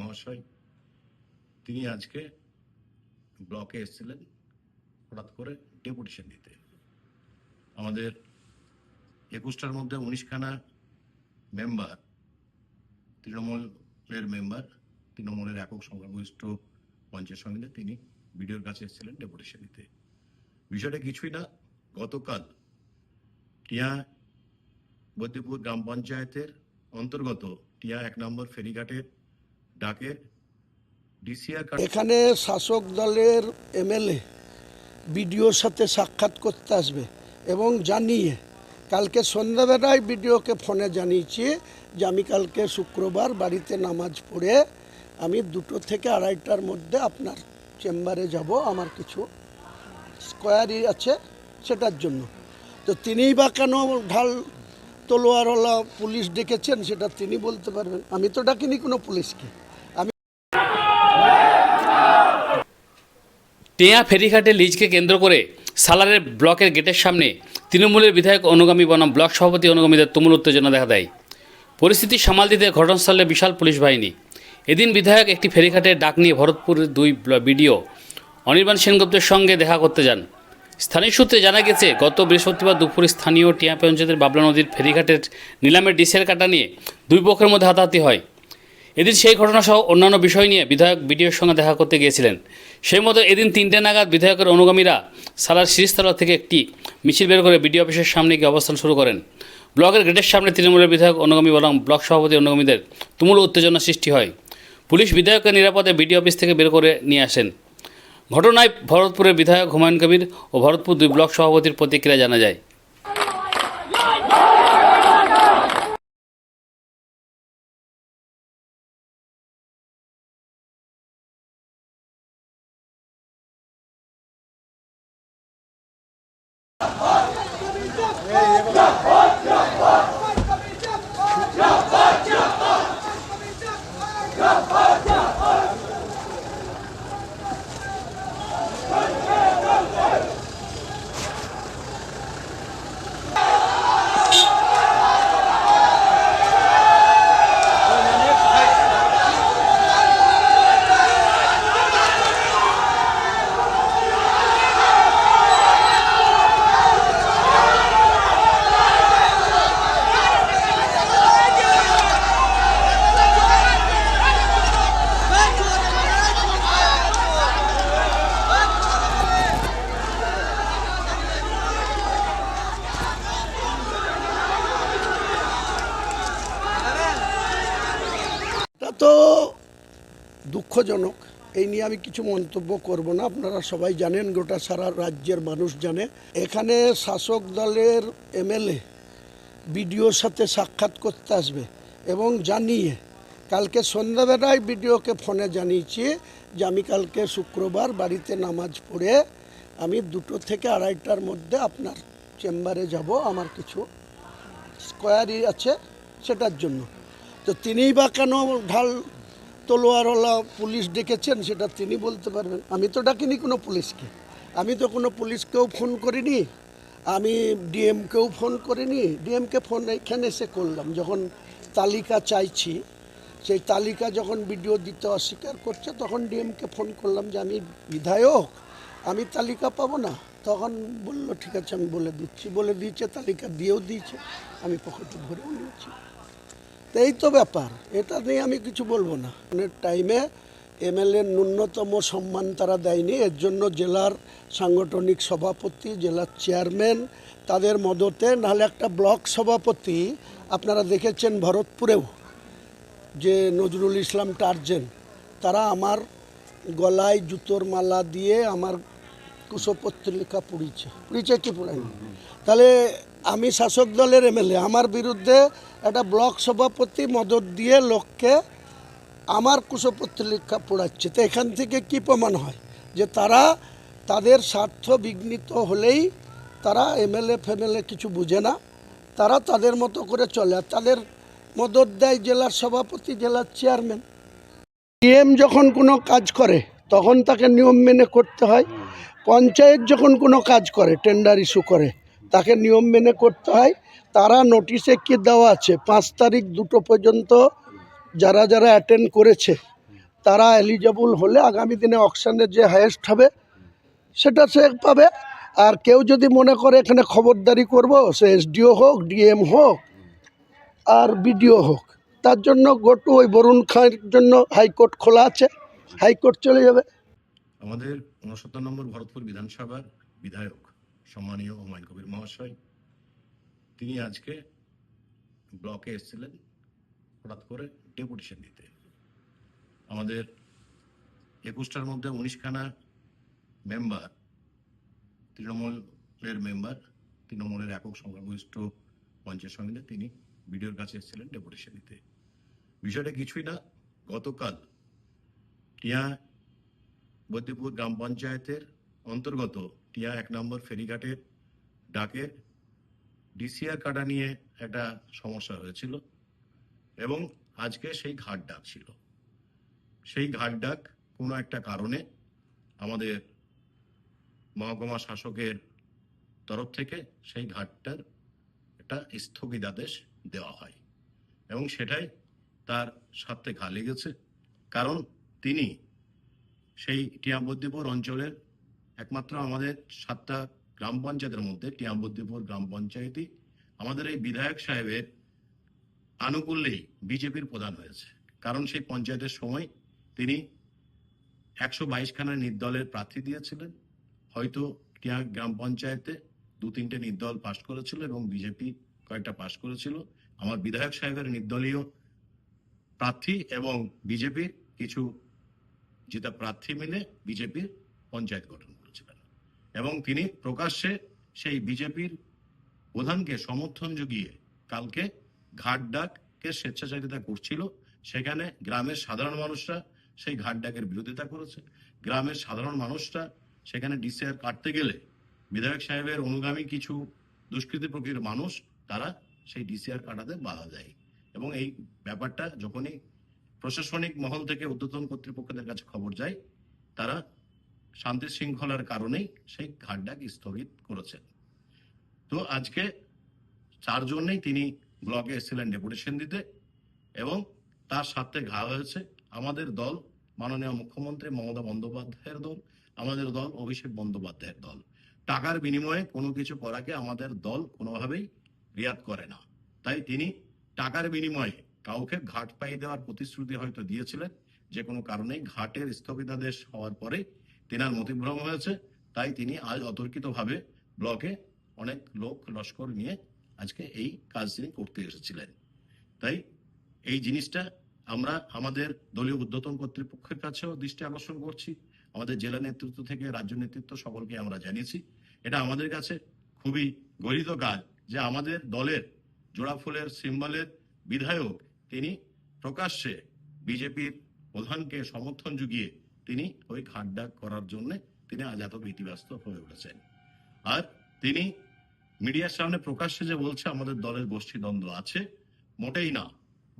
মহাশয়, তিনি আজকে ব্লকে এসেছিলেন হঠাৎ করে ডেপুটেশন দিতে। আমাদের একুশটার মধ্যে উনিশখানা মেম্বার, তৃণমূলের মেম্বার, তৃণমূলের একক সংখ্যাগরিষ্ঠ পঞ্চায়েত সমিতি তিনি বিডিওর কাছে এসেছিলেন ডেপুটেশন দিতে। বিষয়টা কিছুই না, গতকাল টিয়া বদ্যপুর গ্রাম পঞ্চায়েতের অন্তর্গত টিয়া এক নম্বর ফেরিঘাটের ডাকে এখানে শাসক দলের এমএলএ বিডিওর সাথে সাক্ষাৎ করতে আসবে এবং জানিয়ে, কালকে সন্ধ্যাবেলায় বিডিওকে ফোনে জানিয়েছি যে আমি কালকে শুক্রবার বাড়িতে নামাজ পড়ে আমি দুটো থেকে আড়াইটার মধ্যে আপনার চেম্বারে যাব, আমার কিছু স্কোয়ারি আছে সেটার জন্য। তো তিনিই বা কেন ঢাল তলোয়ারওয়ালা পুলিশ ডেকেছেন সেটা তিনি বলতে পারবেন। আমি তো ডাকিনি কোনো পুলিশকে। টেয়া ফেরিঘাটে লিজকে কেন্দ্র করে সালারের ব্লকের গেটের সামনে তৃণমূলের বিধায়ক অনুগামী বনাম ব্লক সভাপতি অনুগামীদের তুমুল উত্তেজনা দেখা দেয়। পরিস্থিতি সামাল দিতে ঘটনাস্থলে বিশাল পুলিশ বাহিনী। এদিন বিধায়ক একটি ফেরিঘাটের ডাক নিয়ে ভরতপুরের দুই বিডিও অনির্বাণ সেনগুপ্তের সঙ্গে দেখা করতে যান। স্থানীয় সূত্রে জানা গেছে, গত বৃহস্পতিবার দুপুরে স্থানীয় টিয়া পঞ্চায়েতের বাবলা নদীর ফেরিঘাটের নিলামের ডিসের কাটা নিয়ে দুই পক্ষের মধ্যে হাতাহাতি হয়। এদিন সেই ঘটনা সহ অন্যান্য বিষয় নিয়ে বিধায়ক বিডিওর সঙ্গে দেখা করতে গিয়েছিলেন। সেই মতো এদিন তিনটে নাগাদ বিধায়কের অনুগামীরা সালার শিরিস্তলা থেকে একটি মিছিল বের করে বিডিও অফিসের সামনে গিয়ে অবস্থান শুরু করেন। ব্লকের গেটের সামনে তৃণমূলের বিধায়ক অনুগামী বরং ব্লক সভাপতি অনুগামীদের তুমুল উত্তেজনা সৃষ্টি হয়। পুলিশ বিধায়ককে নিরাপদে বিডিও অফিস থেকে বের করে নিয়ে আসেন। ঘটনায় ভরতপুরের বিধায়ক হুমায়ুন কবির ও ভরতপুর দুই ব্লক সভাপতির প্রতিক্রিয়া জানা যায় এটা তো দুঃখজনক। এই নিয়ে আমি কিছু মন্তব্য করব না। আপনারা সবাই জানেন, গোটা সারা রাজ্যের মানুষ জানে। এখানে শাসক দলের এমএলএ বিডিওর সাথে সাক্ষাৎ করতে আসবে এবং জানিয়ে, কালকে সন্ধ্যাবেলায় বিডিওকে ফোনে জানিয়েছি যে আমি কালকে শুক্রবার বাড়িতে নামাজ পড়ে আমি দুটো থেকে আড়াইটার মধ্যে আপনার চেম্বারে যাব। আমার কিছু স্কোয়ারি আছে সেটার জন্য। তো তিনিই বা কেন ঢাল তলোয়ারওয়ালা পুলিশ ডেকেছেন, সেটা তিনি বলতে পারবেন। আমি তো ডাকিনি কোনো পুলিশকে। আমি তো কোনো পুলিশকেও ফোন করিনি। আমি ডিএমকেও ফোন করিনি। ডিএমকে ফোন এখানে এসে করলাম। যখন তালিকা চাইছি, সেই তালিকা যখন ভিডিও দিতে অস্বীকার করছে, তখন ডিএমকে ফোন করলাম যে, আমি বিধায়ক, আমি তালিকা পাবো না? তখন বলল, ঠিক আছে, আমি বলে দিচ্ছি। বলে দিয়েছে, তালিকা দিয়েও দিয়েছে। আমি পকেটে ভরেও নিয়েছি। এই তো ব্যাপার। এটা নিয়ে আমি কিছু বলব না। টাইমে এমএলএ ন্যূনতম সম্মান তারা দেয়নি। এর জন্য জেলার সাংগঠনিক সভাপতি জেলার চেয়ারম্যান তাদের মদতে, নাহলে একটা ব্লক সভাপতি, আপনারা দেখেছেন ভরতপুরেও যে নজরুল ইসলাম টার্জেন, তারা আমার গলায় জুতোর মালা দিয়ে আমার কুশপত্রিকা পুড়িয়েছে। পুড়িয়েছে কি পুড়ায়নি? তাহলে আমি শাসক দলের এমএলএ। আমার বিরুদ্ধে একটা ব্লক সভাপতি মদত দিয়ে লোককে আমার কুশপত্রিকা পোড়াচ্ছে। তো এখান থেকে কি প্রমাণ হয়? যে তারা তাদের স্বার্থ বিঘ্নিত হলেই তারা এমএলএ, ফেমএলএ কিছু বুঝে না। তারা তাদের মতো করে চলে। আর তাদের মদত দেয় জেলার সভাপতি জেলার চেয়ারম্যান। ডিএম যখন কোনো কাজ করে, তখন তাকে নিয়ম মেনে করতে হয়। পঞ্চায়েত যখন কোনো কাজ করে টেন্ডার ইস্যু করে তাকে নিয়ম মেনে করতে হয়। তারা নোটিশে কি দেওয়া আছে? পাঁচ তারিখ দুটো পর্যন্ত যারা যারা অ্যাটেন্ড করেছে, তারা এলিজেবল হলে আগামী দিনে অকশানে যে হায়েস্ট হবে, সেটা সে পাবে। আর কেউ যদি মনে করে এখানে খবরদারি করব, সে এসডিও হোক ডিএম হোক, আর বিডিও হোক, তার জন্য গোটু ওই বরুণ খাঁর জন্য হাইকোর্ট খোলা আছে। হাইকোর্ট চলে যাবে। আমাদের উনসত্তর নম্বর ভরতপুর বিধানসভার বিধায়ক সম্মানীয় হুমায়ুন কবির মহাশয়, তিনি আজকে ব্লকে এসেছিলেন হঠাৎ করে ডেপুটেশন দিতে। আমাদের একুশটার মধ্যে উনিশখানা মেম্বার, তৃণমূলের মেম্বার, তৃণমূলের একক সংখ্যাগরিষ্ঠ পঞ্চায়েত সমিতি তিনি বিডিওর কাছে এসেছিলেন ডেপুটেশন দিতে। বিষয়টা কিছুই না, গতকাল টিয়া বদ্যপুর গ্রাম পঞ্চায়েতের অন্তর্গত টিয়া এক নম্বর ফেরিঘাটের ডাকে। ডিসিআর কাটা নিয়ে একটা সমস্যা হয়েছিল এবং আজকে সেই ঘাট ডাক ছিল। সেই ঘাট ডাক কোনো একটা কারণে আমাদের মহকুমা শাসকের তরফ থেকে সেই ঘাটটার একটা স্থগিতাদেশ দেওয়া হয় এবং সেটাই তার স্বার্থে ঘা লেগেছে। কারণ তিনি সেই টিয়াম্বদ্দীপুর অঞ্চলের একমাত্র আমাদের সাতটা গ্রাম পঞ্চায়েতের মধ্যে, টিয়াম্বদ্দীপুর গ্রাম পঞ্চায়েতই আমাদের এই বিধায়ক সাহেবের আনুকূল্যেই বিজেপির প্রধান হয়েছে। কারণ সেই পঞ্চায়েতের সময় তিনি একশো বাইশখানা নির্দলের প্রার্থী দিয়েছিলেন। হয়তো টিয়া গ্রাম পঞ্চায়েতে দু তিনটে নির্দল পাশ করেছিল এবং বিজেপি কয়েকটা পাশ করেছিল। আমার বিধায়ক সাহেবের নির্দলীয় প্রার্থী এবং বিজেপির কিছু যেটা প্রার্থী মিলে বিজেপির পঞ্চায়েত গঠন। এবং তিনি প্রকাশ্যে সেই বিজেপির প্রধানকে সমর্থন জুগিয়ে কালকে ঘাট ডাককে স্বেচ্ছাচারিতা করছিল। সেখানে গ্রামের সাধারণ মানুষরা সেই ঘাট ডাকের বিরোধিতা করেছে। গ্রামের সাধারণ মানুষরা সেখানে ডিসিআর কাটতে গেলে বিধায়ক সাহেবের অনুগামী কিছু দুষ্কৃতি প্রকৃতির মানুষ, তারা সেই ডিসিআর কাটাতে বাধা দেয়। এবং এই ব্যাপারটা যখনই প্রশাসনিক মহল থেকে ঊর্ধ্বতন কর্তৃপক্ষদের কাছে খবর যায়, তারা শান্তি শৃঙ্খলার কারণেই সেই ঘাট ডাক স্থগিত করেছেন। তো আজকে চারজনেই তিনি ব্লকে এসেছিলেন ডেপুটেশন দিতে এবং তার সাথে ঘা হয়েছে আমাদের দল, মাননীয় মুখ্যমন্ত্রী মমতা বন্দ্যোপাধ্যায়ের দল, আমাদের দল, অভিষেক বন্দ্যোপাধ্যায়ের দল। টাকার বিনিময়ে কোনো কিছু করাকে আমাদের দল কোনোভাবেই রিয়াদ করে না। তাই তিনি টাকার বিনিময়ে কাউকে ঘাট পাই দেওয়ার প্রতিশ্রুতি হয়তো দিয়েছিলেন, যে কোনো কারণেই ঘাটের স্থগিতাদেশ হওয়ার পরে তেনার মতিভ্রম হয়েছে, তাই তিনি আজ অতর্কিতভাবে ব্লকে অনেক লোক লস্কর নিয়ে আজকে এই কাজ তিনি করতে এসেছিলেন। তাই এই জিনিসটা আমরা আমাদের দলীয় উদ্যতন কর্তৃপক্ষের কাছেও দৃষ্টি আকর্ষণ করছি। আমাদের জেলা নেতৃত্ব থেকে রাজ্য নেতৃত্ব সকলকে আমরা জানিয়েছি। এটা আমাদের কাছে খুবই গরিত কাজ যে আমাদের দলের জোড়াফুলের সিম্বলের বিধায়ক তিনি প্রকাশ্যে বিজেপির প্রধানকে সমর্থন জুগিয়ে তিনি ওই ঘাটডাক করার জন্য তিনি আজ এত ভীতিগ্রস্ত হয়ে উঠেছেন। আর তিনি মিডিয়ার সামনে প্রকাশ্যে যে বলছে, আমাদের দলের গোষ্ঠীদ্বন্দ্ব আছে। মোটেই না।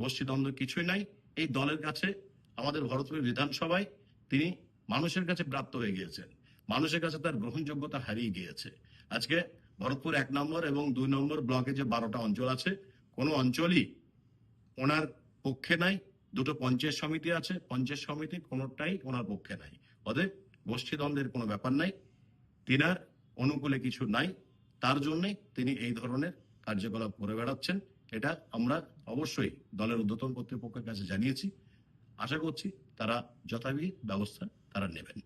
গোষ্ঠীদ্বন্দ্ব কিছুই নাই। এই দলের কাছে, আমাদের ভরতপুর বিধানসভায় তিনি মানুষের কাছে প্রাপ্ত হয়ে গিয়েছেন। মানুষের কাছে তার গ্রহণযোগ্যতা হারিয়ে গিয়েছে। আজকে ভরতপুর এক নম্বর এবং দুই নম্বর ব্লকে যে বারোটা অঞ্চল আছে, কোনো অঞ্চলই ওনার পক্ষে নাই দুটো পঞ্চায়েত সমিতি আছে, পঞ্চায়েত সমিতি কোনোটাই ওনার পক্ষে নাই। অতএব গোষ্ঠীদ্বন্দ্বের কোনো ব্যাপার নাই, তিনার অনুকূলে কিছু নাই, তার জন্যে তিনি এই ধরনের কার্যকলাপ করে বেড়াচ্ছেন। এটা আমরা অবশ্যই দলের উদ্বোধন কর্তৃপক্ষের কাছে জানিয়েছি। আশা করছি তারা যথাবিহিত ব্যবস্থা তারা নেবেন।